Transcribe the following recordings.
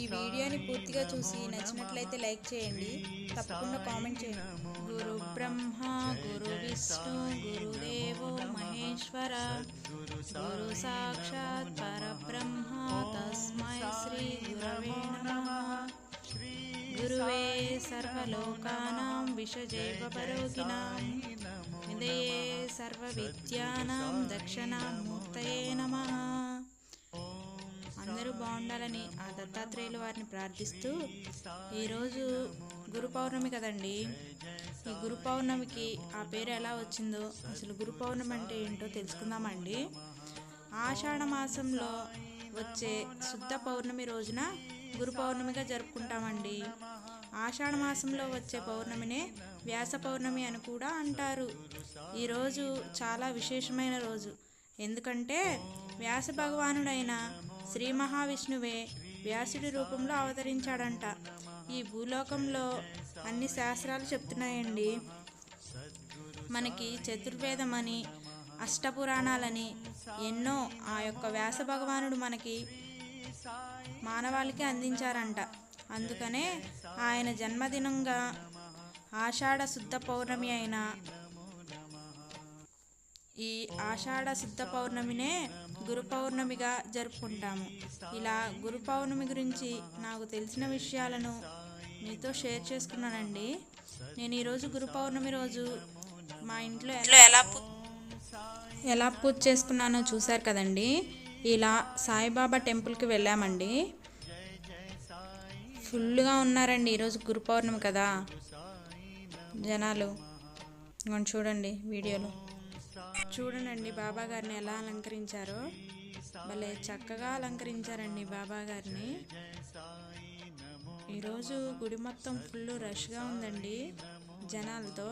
ఈ వీడియోని పూర్తిగా చూసి నచ్చినట్లయితే లైక్ చేయండి. తప్పకుండా కామెంట్ చేయండి. గురు బ్రహ్మ గురు విష్ణు గురుదేవో మహేశ్వర గురు సాక్షాత్ పరబ్రహ్మ తస్మై శ్రీ గురవే నమః. గురువే సర్వలోకానాం విషజైవ పరోగిణాం నిదయే సర్వవిద్యానాం దక్షిణామూర్తయే నమః. అందరూ బాగుండాలని ఆ దత్తాత్రేయుల వారిని ప్రార్థిస్తూ ఈరోజు గురు పౌర్ణమి కదండి. ఈ గురు పౌర్ణమికి ఆ పేరు ఎలా వచ్చిందో అసలు గురు పౌర్ణమి అంటే ఏంటో తెలుసుకుందామండి. ఆషాఢ మాసంలో వచ్చే శుద్ధ పౌర్ణమి రోజున గురు పౌర్ణమిగా జరుపుకుంటామండి. ఆషాఢ మాసంలో వచ్చే పౌర్ణమినే వ్యాస పౌర్ణమి అని కూడా అంటారు. ఈరోజు చాలా విశేషమైన రోజు. ఎందుకంటే వ్యాస భగవానుడైన శ్రీ మహావిష్ణువే వ్యాసుడి రూపంలో అవతరించాడంట. ఈ భూలోకంలో అన్ని శాస్త్రాలు చెప్తున్నాయండి. మనకి చతుర్వేదమని అష్టపురాణాలని ఎన్నో ఆ యొక్క వ్యాస భగవానుడు మనకి మానవాళికి అందించారంట. అందుకనే ఆయన జన్మదినంగా ఆషాఢ శుద్ధ పౌర్ణమి అయిన ఈ ఆషాఢ శుద్ధ పౌర్ణమినే గురు పౌర్ణమిగా జరుపుకుంటాము. ఇలా గురు పౌర్ణమి గురించి నాకు తెలిసిన విషయాలను మీతో షేర్ చేసుకున్నానండి. నేను ఈరోజు గురు పౌర్ణమి రోజు మా ఇంట్లో ఎలా ఎలా పూజ చేసుకున్నానో చూశారు కదండి. ఇలా సాయిబాబా టెంపుల్కి వెళ్ళామండి. ఫుల్గా ఉన్నారండి ఈరోజు గురు పౌర్ణమి కదా. జనాలు చూడండి వీడియోలో. చూడనండి బాబా గారిని ఎలా అలంకరించారో. భలే చక్కగా అలంకరించారండి బాబా గారిని ఈరోజు గుడి మొత్తం ఫుల్ రష్గా ఉందండి జనాలతో.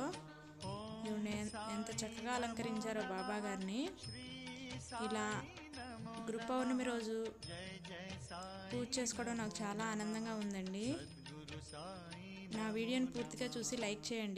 ఎంత చక్కగా అలంకరించారో బాబా గారిని ఇలా గురు పౌర్ణమి రోజు పూజ చేసుకోవడం నాకు చాలా ఆనందంగా ఉందండి. నా వీడియోని పూర్తిగా చూసి లైక్ చేయండి.